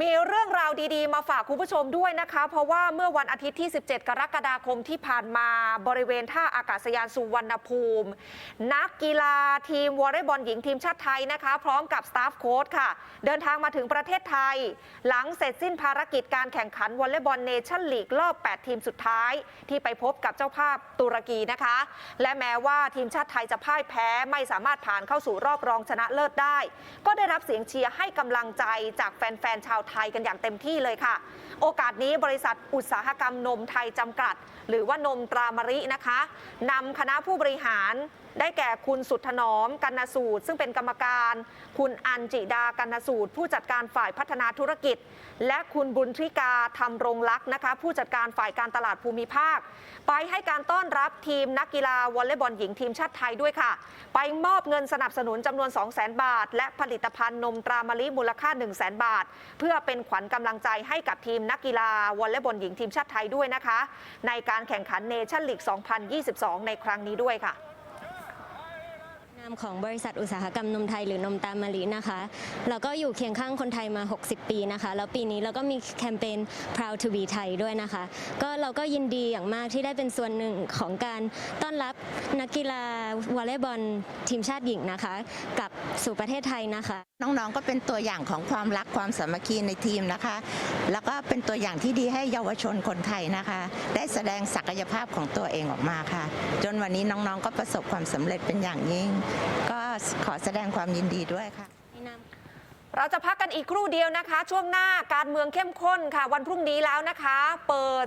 มีเรื่องราวดีๆ มาฝากคุณผู้ชมด้วยนะคะ เพราะว่าเมื่อวันอาทิตย์ที่ 17 กรกฎาคมที่ผ่านมาบริเวณท่าอากาศยานสุวรรณภูมิ นักกีฬาทีมวอลเลย์บอลหญิงทีมชาติไทยนะคะ พร้อมกับสตาฟโค้ชค่ะ เดินทางมาถึงประเทศไทย หลังเสร็จสิ้นภารกิจการแข่งขันวอลเลย์บอลเนชั่นลีกรอบ 8 ทีมสุดท้าย ที่ไปพบกับเจ้าภาพตุรกีนะคะ และแม้ว่าทีมชาติไทยจะพ่ายแพ้ไม่สามารถผ่านเข้าสู่รอบรองชนะเลิศได้ ก็ได้รับเสียงเชียร์ให้กำลังใจจากแฟนๆชาวไทยกันอย่างเต็มที่เลยค่ะ โอกาสนี้บริษัทอุตสาหกรรมนมไทยจำกัด หรือว่านมตรามรินะคะนำคณะผู้บริหารได้แก่คุณสุดถนอมกันนสูตร ซึ่งเป็นกรรมการ คุณอันจิดากันนสูตร ผู้จัดการฝ่ายพัฒนาธุรกิจ และคุณบุญทริกาทำรงลักษ์นะคะ ผู้จัดการฝ่ายการตลาดภูมิภาค ไปให้การต้อนรับทีมนักกีฬาวอลเลย์บอลหญิงทีมชาติไทยด้วยค่ะ ไปมอบเงินสนับสนุนจำนวน 2 0 0 0 0 0 บาท และผลิตภัณฑ์นมตรามะลิมูลค่า 1 0 0 0 0 0 บาท เพื่อเป็นขวัญกำลังใจให้กับทีมนักกีฬาวอลเลย์บอลหญิงทีมชาติไทยด้วยนะคะ ในการแข่งขันเนชั่นลีก 2022 ในครั้งนี้ด้วยค่ะ นามของบริษัทอุตสาหกรรมนมไทยหรือนมตามมะลินะคะเราก็อยู่เคียงข้างคนไทยมา 60 ปีนะคะ แล้วปีนี้เราก็มีแคมเปญ Proud to be Thai ด้วยนะคะ ก็เราก็ยินดีอย่างมากที่ได้เป็นส่วนหนึ่งของการต้อนรับนักกีฬาวอลเลย์บอลทีมชาติหญิงนะคะ กลับสู่ประเทศไทยนะคะ น้องๆก็เป็นตัวอย่างของความรักความสามัคคีในทีมนะคะ แล้วก็เป็นตัวอย่างที่ดีให้เยาวชนคนไทยนะคะ ได้แสดงศักยภาพของตัวเองออกมาค่ะ จนวันนี้น้องๆก็ประสบความสำเร็จเป็นอย่างยิ่งก็ขอแสดงความยินดีด้วยค่ะ เราจะพักกันอีกครู่เดียวนะคะ ช่วงหน้าการเมืองเข้มข้นค่ะ วันพรุ่งนี้แล้วนะคะ เปิด